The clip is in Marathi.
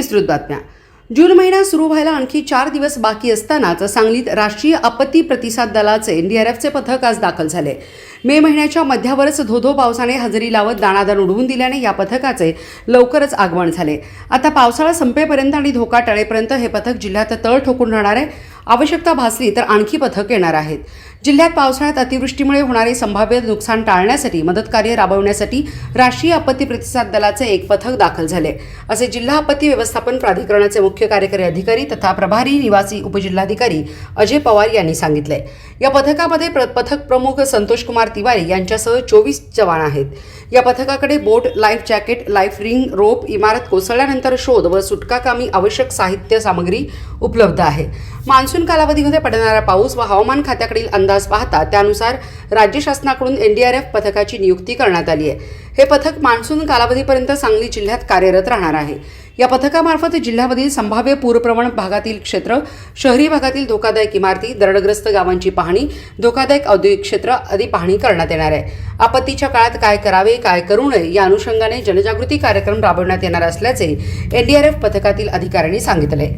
विस्तृत बातम्या. जून महिना सुरू व्हायला आणखी चार दिवस बाकी असतानाच सांगलीत राष्ट्रीय आपत्ती प्रतिसाद दलाचे एनडीआरएफचे पथक आज दाखल झाले. मे महिन्याच्या मध्यावरच धोधो पावसाने हजेरी लावत दाणादाण उडवून दिल्याने या पथकाचे लवकरच आगमन झाले. आता पावसाळा संपेपर्यंत आणि धोका टळेपर्यंत हे पथक जिल्ह्यात तळ ठोकून राहणार आहे. आवश्यकता भासली तर आणखी पथक येणार आहेत. जिल्ह्यात पावसाळ्यात अतिवृष्टीमुळे होणारे संभाव्य नुकसान टाळण्यासाठी मदत कार्य राबवण्यासाठी राष्ट्रीय आपत्ती प्रतिसाद दलाचे एक पथक दाखल झाले. असे जिल्हा आपत्ती व्यवस्थापन प्राधिकरणाचे मुख्य कार्यकारी अधिकारी तथा प्रभारी निवासी उपजिल्हाधिकारी अजय पवार यांनी सांगितले. या पथकामध्ये प्र- पथक प्रमुख संतोष कुमार तिवारी यांच्यासह चोवीस जवान आहेत. या पथकाकडे boat life jacket life ring rope इमारत कोसळल्यानंतर शोध व सुटकाकामी आवश्यक साहित्य सामग्री उपलब्ध आहे. मान्सून कालावधीमध्ये पडणारा पाऊस व हवामान खात्याकडील अंदाज पाहता त्यानुसार राज्य शासनाकडून एनडीआरएफ पथकाची नियुक्ती करण्यात आली आहे. हे पथक मान्सून कालावधीपर्यंत सांगली जिल्ह्यात कार्यरत राहणार आहे. या पथकामार्फत जिल्ह्यामधील संभाव्य पूरप्रवण भागातील क्षेत्र शहरी भागातील धोकादायक इमारती दरडग्रस्त गावांची पाहणी धोकादायक औद्योगिक क्षेत्र आदी पाहणी करण्यात येणार आहे. आपत्तीच्या काळात काय करावे काय करू नये या अनुषंगाने जनजागृती कार्यक्रम राबवण्यात येणार असल्याचे एनडीआरएफ पथकातील अधिकाऱ्यांनी सांगितले.